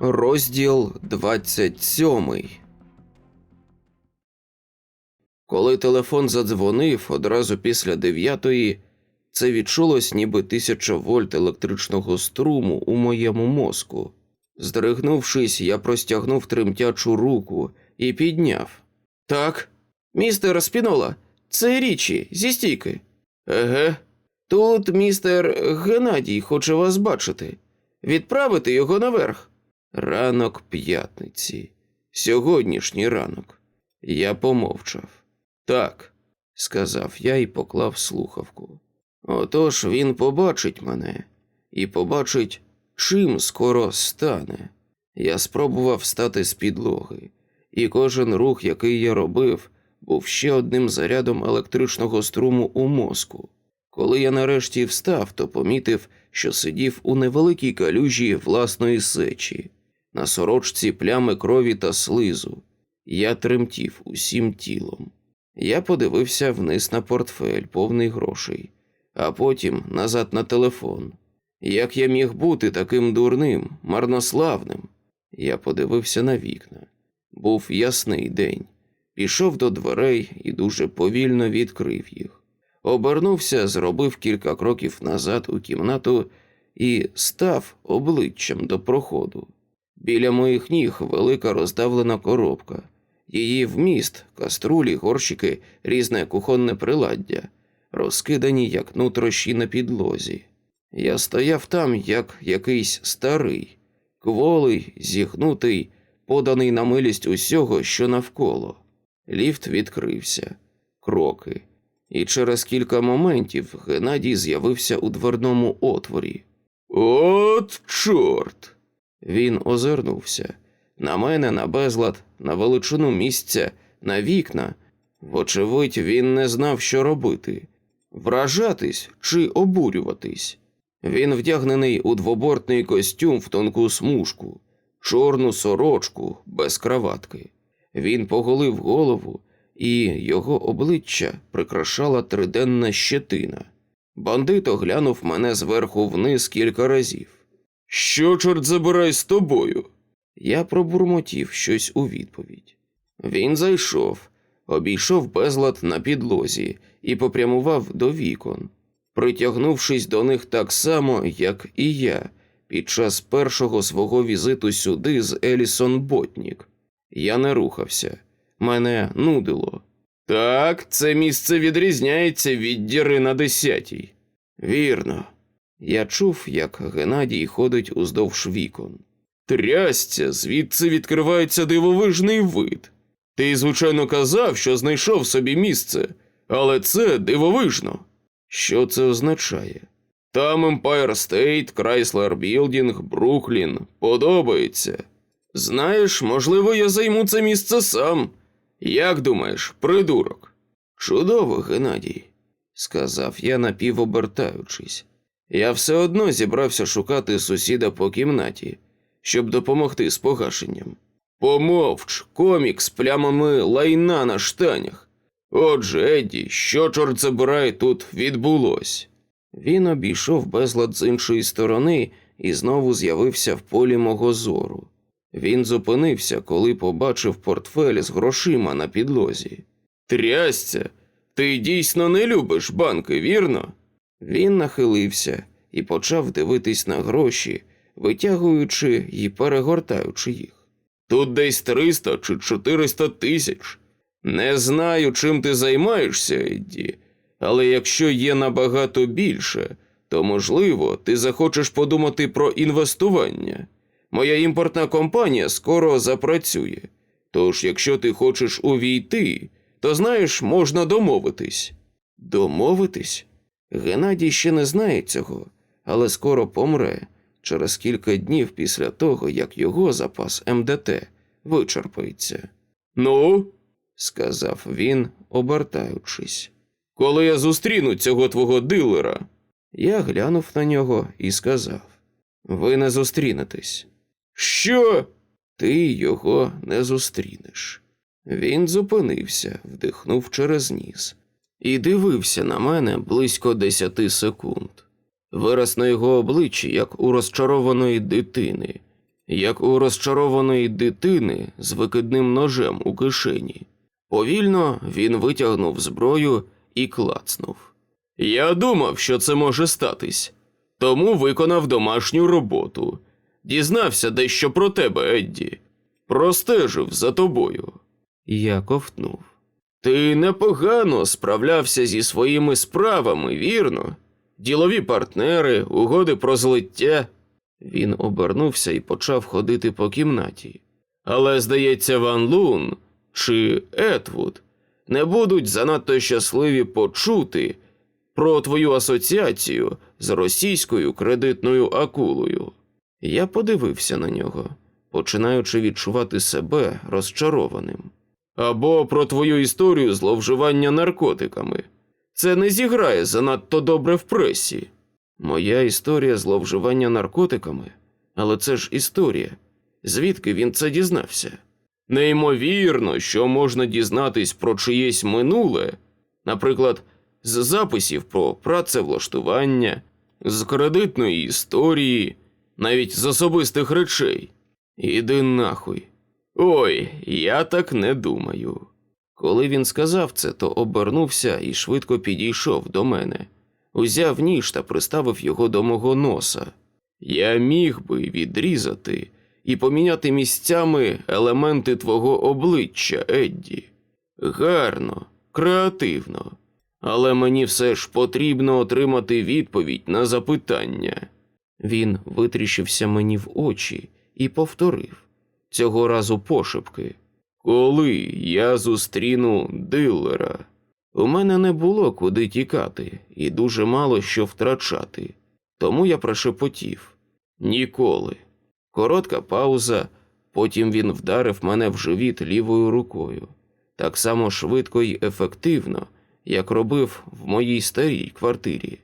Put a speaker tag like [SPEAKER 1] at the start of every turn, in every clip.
[SPEAKER 1] Розділ 27 Коли телефон задзвонив одразу після дев'ятої, це відчулось ніби тисяча вольт електричного струму у моєму мозку. Здригнувшись, я простягнув тремтячу руку і підняв. Так, містер Спінола, це річі зі стійки. Еге. Тут містер Геннадій хоче вас бачити. Відправити його наверх. Ранок п'ятниці. Сьогоднішній ранок. Я помовчав. Так, сказав я і поклав слухавку. Отож він побачить мене і побачить, чим скоро стане. Я спробував встати з підлоги, і кожен рух, який я робив, був ще одним зарядом електричного струму у мозку. Коли я нарешті встав, то помітив, що сидів у невеликій калюжі власної сечі, на сорочці плями крові та слизу. Я тремтів усім тілом. Я подивився вниз на портфель, повний грошей, а потім назад на телефон. Як я міг бути таким дурним, марнославним? Я подивився на вікна. Був ясний день. Пішов до дверей і дуже повільно відкрив їх. Обернувся, зробив кілька кроків назад у кімнату і став обличчям до проходу. Біля моїх ніг велика роздавлена коробка. Її вміст, каструлі, горщики, різне кухонне приладдя, розкидані як нутрощі на підлозі. Я стояв там, як якийсь старий, кволий, зігнутий, поданий на милість усього, що навколо. Ліфт відкрився, кроки, і через кілька моментів Геннадій з'явився у дверному отворі. От чорт! Він озирнувся. На мене, на безлад, на величину місця, на вікна. Вочевидь, він не знав, що робити вражатись чи обурюватись. Він вдягнений у двобортний костюм в тонку смужку, чорну сорочку без краватки. Він поголив голову, і його обличчя прикрашала триденна щетина. Бандит оглянув мене зверху вниз кілька разів. Що, чорт забирай з тобою? Я пробурмотів щось у відповідь. Він зайшов, обійшов безлад на підлозі і попрямував до вікон, притягнувшись до них так само, як і я, під час першого свого візиту сюди з Елісон Ботнік. Я не рухався, мене нудило. Так, це місце відрізняється від діри на десятій. Вірно. Я чув, як Геннадій ходить уздовж вікон. Трясця, звідси відкривається дивовижний вид. Ти, звичайно, казав, що знайшов собі місце, але це дивовижно. Що це означає? Там Empire State, Chrysler Building, Бруклін подобається. Знаєш, можливо, я займу це місце сам. Як думаєш, придурок? Чудово, Геннадій, сказав я напівобертаючись. Я все одно зібрався шукати сусіда по кімнаті, щоб допомогти з погашенням. Помовч, комік з плямами лайна на штанях. Отже, Едді, що чорт забирай тут відбулось? Він обійшов безлад з іншої сторони і знову з'явився в полі мого зору. Він зупинився, коли побачив портфель з грошима на підлозі. Трясця, ти дійсно не любиш банки, вірно? Він нахилився і почав дивитись на гроші, витягуючи і перегортаючи їх. Тут десь 300 чи 400 тисяч. Не знаю, чим ти займаєшся, Едді, але якщо є набагато більше, то можливо ти захочеш подумати про інвестування. Моя імпортна компанія скоро запрацює. Тож, якщо ти хочеш увійти, то знаєш, можна домовитись. Домовитись? Геннадій ще не знає цього, але скоро помре через кілька днів після того, як його запас МДТ вичерпається. Ну, сказав він, обертаючись. Коли я зустріну цього твого дилера. Я глянув на нього і сказав: Ви не зустрінетесь. Що? Ти його не зустрінеш. Він зупинився, вдихнув через ніс і дивився на мене близько десяти секунд. Вираз на його обличчі, як у розчарованої дитини. як у розчарованої дитини з викидним ножем у кишені. Повільно він витягнув зброю і клацнув. Я думав, що це може статись, тому виконав домашню роботу. Дізнався дещо про тебе, Едді. Простежив за тобою. Я ковтнув. Ти непогано справлявся зі своїми справами, вірно? Ділові партнери, угоди про злиття. Він обернувся і почав ходити по кімнаті. Але, здається, Ван Лун чи Етвуд не будуть занадто щасливі почути про твою асоціацію з російською кредитною акулою. Я подивився на нього, починаючи відчувати себе розчарованим. Або про твою історію зловживання наркотиками. Це не зіграє занадто добре в пресі. Моя історія зловживання наркотиками, але це ж історія. Звідки він це дізнався? Неймовірно, що можна дізнатись про чиєсь минуле, наприклад, з записів про працевлаштування, з кредитної історії, навіть з особистих речей. Іди нахуй. Ой, я так не думаю. Коли він сказав це, то обернувся і швидко підійшов до мене, узяв ніж та приставив його до мого носа. Я міг би відрізати і поміняти місцями елементи твого обличчя, Едді. Гарно, креативно. Але мені все ж потрібно отримати відповідь на запитання. Він витріщився мені в очі і повторив цього разу пошепки. Коли я зустріну дилера, у мене не було куди тікати і дуже мало що втрачати, тому я прошепотів ніколи. Коротка пауза, потім він вдарив мене в живіт лівою рукою, так само швидко й ефективно, як робив в моїй старій квартирі.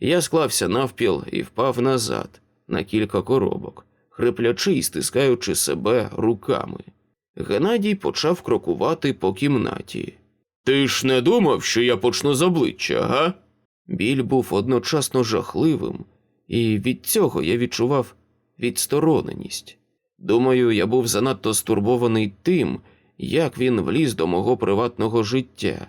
[SPEAKER 1] Я склався навпіл і впав назад на кілька коробок, хриплячи й стискаючи себе руками. Геннадій почав крокувати по кімнаті. Ти ж не думав, що я почну з обличчя, га? Біль був одночасно жахливим, і від цього я відчував відстороненість. Думаю, я був занадто стурбований тим, як він вліз до мого приватного життя,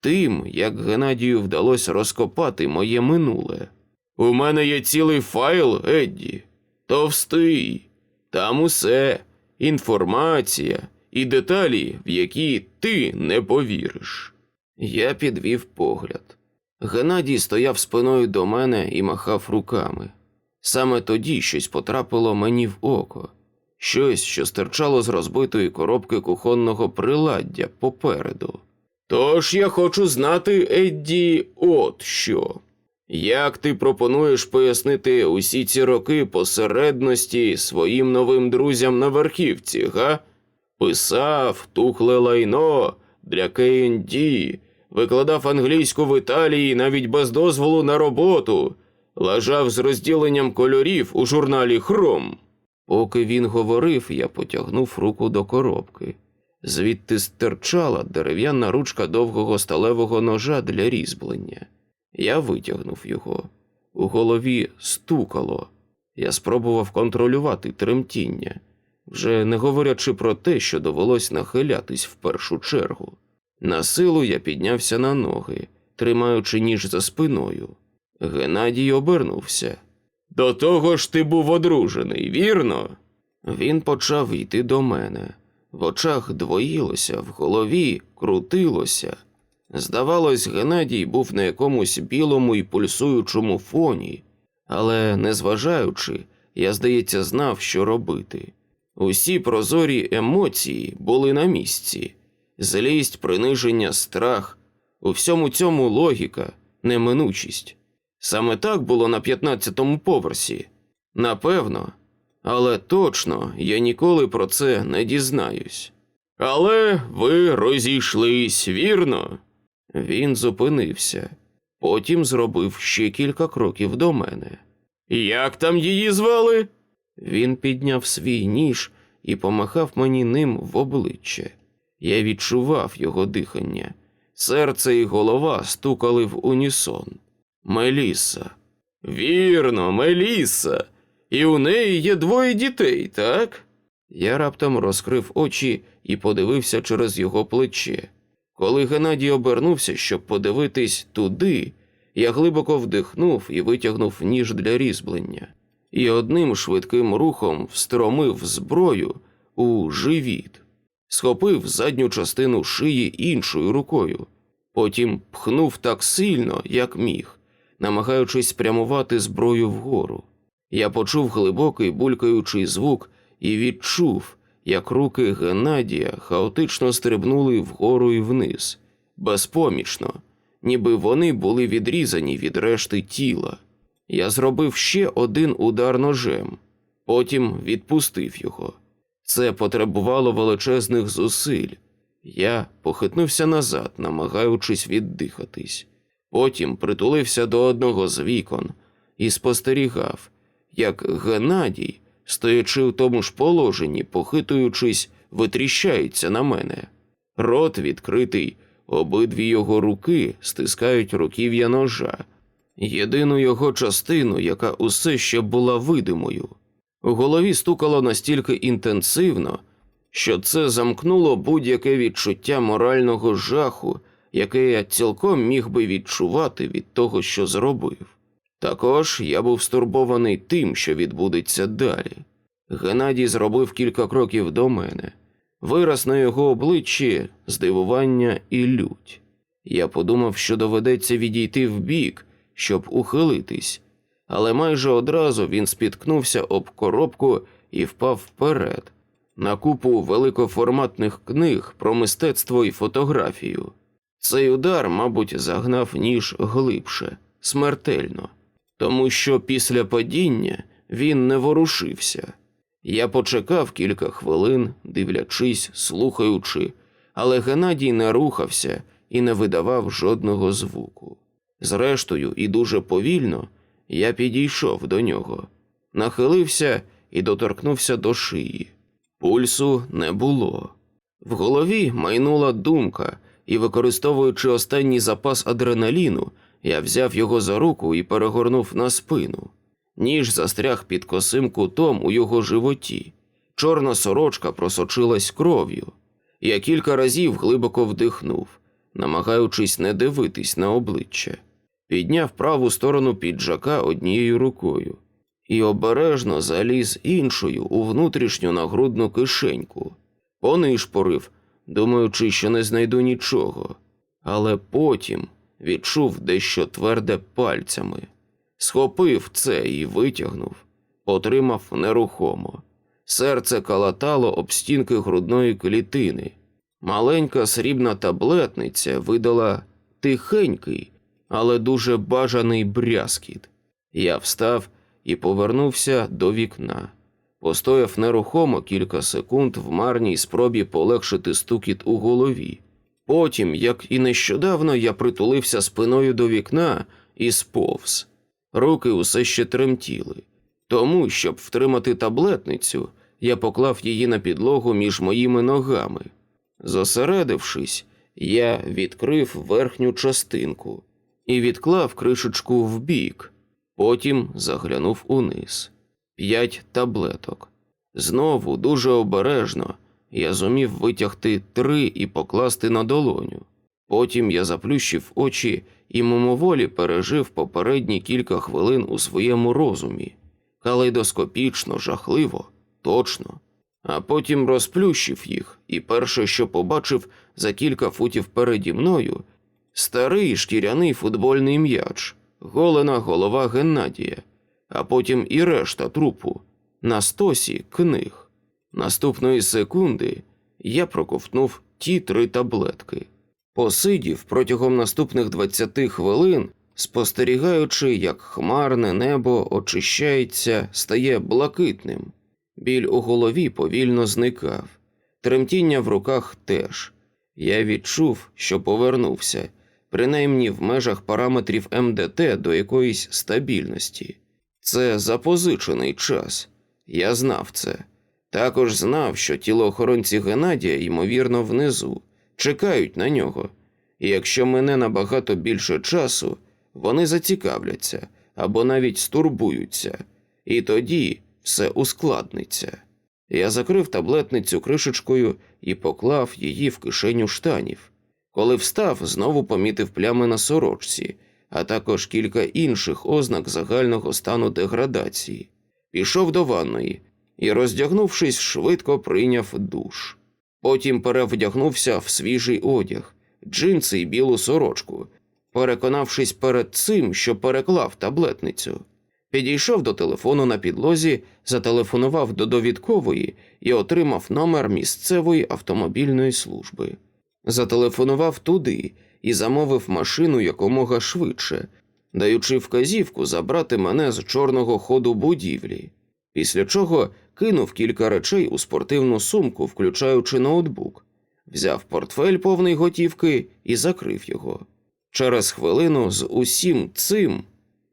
[SPEAKER 1] тим, як Геннадію вдалося розкопати моє минуле. У мене є цілий файл, Едді, товстий. Там усе інформація і деталі, в які ти не повіриш. Я підвів погляд. Геннадій стояв спиною до мене і махав руками. Саме тоді щось потрапило мені в око, щось, що стирчало з розбитої коробки кухонного приладдя попереду. Тож я хочу знати, Едді, от що. Як ти пропонуєш пояснити усі ці роки посередності своїм новим друзям на верхівці, га? Писав тухле лайно для КНД, викладав англійську в Італії навіть без дозволу на роботу, лажав з розділенням кольорів у журналі Хром. Поки він говорив, я потягнув руку до коробки. Звідти стирчала дерев'яна ручка довгого сталевого ножа для різьблення. Я витягнув його. У голові стукало. Я спробував контролювати тремтіння, вже не говорячи про те, що довелось нахилятись в першу чергу. На силу я піднявся на ноги, тримаючи ніж за спиною. Геннадій обернувся. До того ж ти був одружений, вірно? Він почав йти до мене. В очах двоїлося, в голові крутилося. Здавалось, Геннадій був на якомусь білому і пульсуючому фоні, але, незважаючи, я, здається, знав, що робити. Усі прозорі емоції були на місці злість, приниження, страх, у всьому цьому логіка, неминучість. Саме так було на 15-му поверсі. Напевно, але точно я ніколи про це не дізнаюсь. Але ви розійшлись, вірно? Він зупинився, потім зробив ще кілька кроків до мене. Як там її звали? Він підняв свій ніж і помахав мені ним в обличчя. Я відчував його дихання. Серце і голова стукали в унісон. Меліса. Вірно, Меліса. І у неї є двоє дітей, так? Я раптом розкрив очі і подивився через його плече. Коли Геннадій обернувся, щоб подивитись туди, я глибоко вдихнув і витягнув ніж для різьблення, і одним швидким рухом встромив зброю у живіт, схопив задню частину шиї іншою рукою, потім пхнув так сильно, як міг, намагаючись спрямувати зброю вгору. Я почув глибокий булькаючий звук і відчув, як руки Геннадія хаотично стрибнули вгору і вниз, безпомічно, ніби вони були відрізані від решти тіла. Я зробив ще один удар ножем, потім відпустив його. Це потребувало величезних зусиль. Я похитнувся назад, намагаючись віддихатись. Потім притулився до одного з вікон і спостерігав, як Геннадій, стоячи в тому ж положенні, похитуючись, витріщається на мене. Рот відкритий, обидві його руки стискають руків'я ножа, єдину його частину, яка усе ще була видимою. У голові стукало настільки інтенсивно, що це замкнуло будь-яке відчуття морального жаху, яке я цілком міг би відчувати від того, що зробив. Також я був стурбований тим, що відбудеться далі. Геннадій зробив кілька кроків до мене. Вираз на його обличчі здивування і лють. Я подумав, що доведеться відійти вбік, щоб ухилитись, але майже одразу він спіткнувся об коробку і впав вперед, на купу великоформатних книг про мистецтво і фотографію. Цей удар, мабуть, загнав ніж глибше, смертельно, тому що після падіння він не ворушився. Я почекав кілька хвилин, дивлячись, слухаючи, але Геннадій не рухався і не видавав жодного звуку. Зрештою, і дуже повільно я підійшов до нього, нахилився і доторкнувся до шиї. Пульсу не було. В голові майнула думка, і, використовуючи останній запас адреналіну, я взяв його за руку і перегорнув на спину. Ніж застряг під косим кутом у його животі. Чорна сорочка просочилась кров'ю. Я кілька разів глибоко вдихнув, намагаючись не дивитись на обличчя, підняв праву сторону піджака однією рукою і обережно заліз іншою у внутрішню нагрудну кишеньку, понишпорив, думаючи, що не знайду нічого, але потім відчув дещо тверде пальцями. Схопив це і витягнув, отримав нерухомо. Серце калатало об стінки грудної клітини. Маленька срібна таблетниця видала тихенький, але дуже бажаний брязкіт. Я встав і повернувся до вікна. Постояв нерухомо кілька секунд в марній спробі полегшити стукіт у голові. Потім, як і нещодавно, я притулився спиною до вікна і сповз. Руки усе ще тремтіли. Тому, щоб втримати таблетницю, я поклав її на підлогу між моїми ногами. Зосередившись, я відкрив верхню частинку і відклав кришечку вбік, потім заглянув униз. П'ять таблеток. Знову дуже обережно я зумів витягти три і покласти на долоню. Потім я заплющив очі і мимоволі пережив попередні кілька хвилин у своєму розумі, калейдоскопічно, жахливо, точно, а потім розплющив їх, і перше, що побачив за кілька футів переді мною, старий шкіряний футбольний м'яч, голена голова Геннадія, а потім і решта трупу, на стосі книг. Наступної секунди я проковтнув ті три таблетки. Посидів протягом наступних 20 хвилин, спостерігаючи, як хмарне небо очищається, стає блакитним. Біль у голові повільно зникав, тремтіння в руках теж. Я відчув, що повернувся, принаймні в межах параметрів МДТ до якоїсь стабільності. Це запозичений час. Я знав це. Також знав, що тілоохоронці Геннадія, ймовірно, внизу чекають на нього, і якщо мене набагато більше часу, вони зацікавляться або навіть стурбуються. І тоді все ускладниться. Я закрив таблетницю кришечкою і поклав її в кишеню штанів. Коли встав, знову помітив плями на сорочці, а також кілька інших ознак загального стану деградації. Пішов до ванної і, роздягнувшись, швидко прийняв душ. Потім перевдягнувся в свіжий одяг, джинси і білу сорочку, переконавшись перед цим, що переклав таблетницю. Підійшов до телефону на підлозі, зателефонував до довідкової і отримав номер місцевої автомобільної служби. Зателефонував туди і замовив машину якомога швидше, даючи вказівку забрати мене з чорного ходу будівлі, після чого кинув кілька речей у спортивну сумку, включаючи ноутбук, взяв портфель повний готівки і закрив його. Через хвилину з усім цим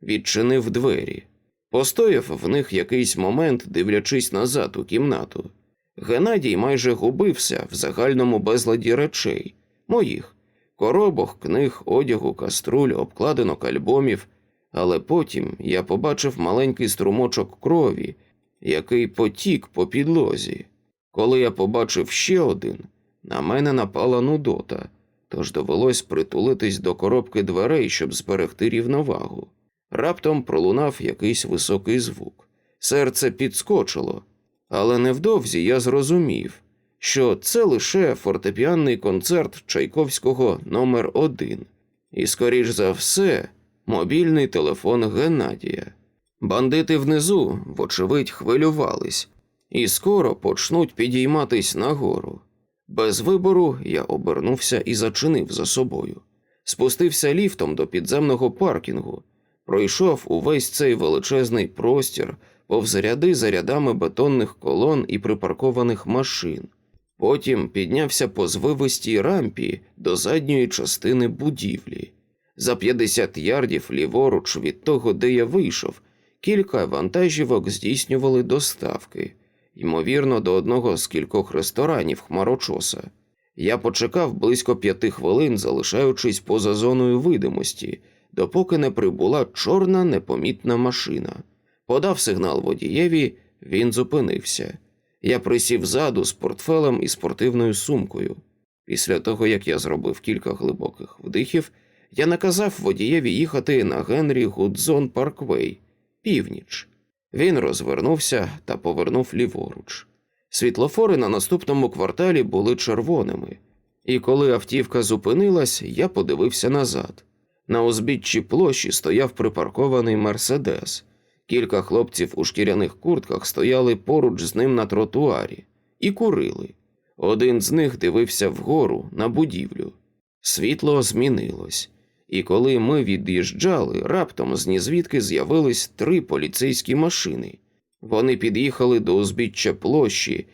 [SPEAKER 1] відчинив двері. Постояв в них якийсь момент, дивлячись назад у кімнату. Геннадій майже губився в загальному безладі речей моїх коробок, книг, одягу, каструль, обкладинок альбомів, але потім я побачив маленький струмочок крові, який потік по підлозі. Коли я побачив ще один, на мене напала нудота, тож довелось притулитись до коробки дверей, щоб зберегти рівновагу. Раптом пролунав якийсь високий звук. Серце підскочило, але невдовзі я зрозумів, що це лише фортепіанний концерт Чайковського номер 1 і, скоріш за все, мобільний телефон Геннадія. Бандити внизу, вочевидь, хвилювались і скоро почнуть підійматись нагору. Без вибору я обернувся і зачинив за собою. Спустився ліфтом до підземного паркінгу, пройшов увесь цей величезний простір повз ряди за рядами бетонних колон і припаркованих машин. Потім піднявся по звивистій рампі до задньої частини будівлі. За 50 ярдів ліворуч від того, де я вийшов, кілька вантажівок здійснювали доставки, ймовірно, до одного з кількох ресторанів хмарочоса. Я почекав близько п'яти хвилин, залишаючись поза зоною видимості, допоки не прибула чорна непомітна машина. Подав сигнал водієві, він зупинився. Я присів ззаду з портфелем і спортивною сумкою. Після того, як я зробив кілька глибоких вдихів, я наказав водієві їхати на Генрі Гудзон Парквей, північ. Він розвернувся та повернув ліворуч. Світлофори на наступному кварталі були червоними, і коли автівка зупинилась, я подивився назад. На узбіччі площі стояв припаркований мерседес. Кілька хлопців у шкіряних куртках стояли поруч з ним на тротуарі і курили. Один з них дивився вгору на будівлю. Світло змінилось, і коли ми від'їжджали, раптом з нізвідки з'явились три поліцейські машини. Вони під'їхали до узбіччя площі,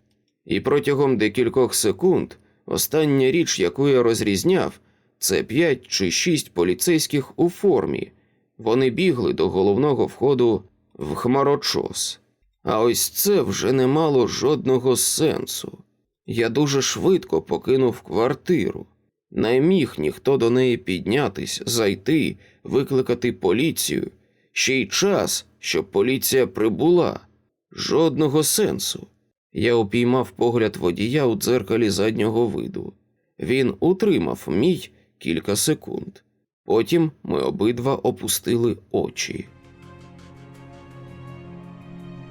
[SPEAKER 1] і протягом декількох секунд остання річ, яку я розрізняв, це п'ять чи шість поліцейських у формі. Вони бігли до головного входу в хмарочос. А ось це вже не мало жодного сенсу. Я дуже швидко покинув квартиру. Не міг ніхто до неї піднятись, зайти, викликати поліцію. Ще й час, щоб поліція прибула. Жодного сенсу. Я упіймав погляд водія у дзеркалі заднього виду. Він утримав мій кілька секунд. Потім ми обидва опустили очі.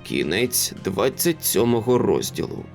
[SPEAKER 1] Кінець 27 розділу.